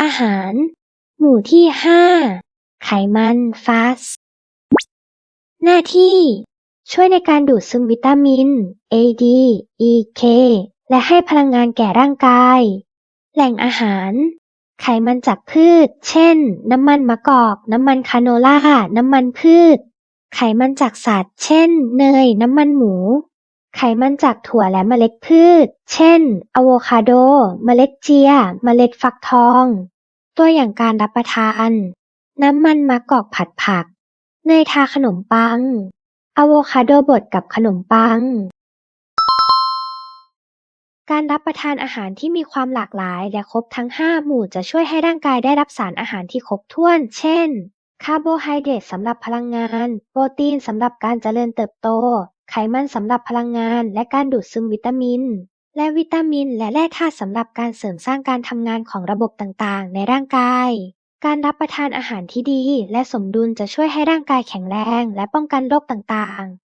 อาหาร หมู่ที่5ไขมันฟาสต์หน้าที่ ช่วยในการดูดซึมวิตามิน A, D, E, K และให้พลังงานแก่ร่างกาย แหล่งอาหาร ไขมันจากพืช เช่น น้ำมันมะกอก น้ำมันคาโนล่า น้ำมันพืช ไขมันจากสัตว์ เช่น เนย น้ำมันหมู ไขมันจากถั่วและเมล็ดพืช เช่น อะโวคาโด เมล็ดเจีย เมล็ดฟักทอง ตัวอย่างการรับประทาน น้ำมันมะกอกผัดผัก เนยทาขนมปัง อะโวคาโดบดกับขนมปัง การรับประทานอาหารที่มีความหลากหลายและครบทั้ง 5 หมู่จะช่วยให้ร่างกายได้รับสารอาหารที่ครบถ้วน เช่น คาร์โบไฮเดรตสำหรับพลังงาน โปรตีนสำหรับการเจริญเติบโต ไขมันสำหรับพลังงาน และการดูดซึมวิตามิน และวิตามิน และแร่ธาตุสำหรับการเสริมสร้างการทำงานของระบบต่างๆ ในร่างกาย การรับประทานอาหารที่ดี และสมดุลจะช่วยให้ร่างกายแข็งแรง และป้องกันโรคต่างๆ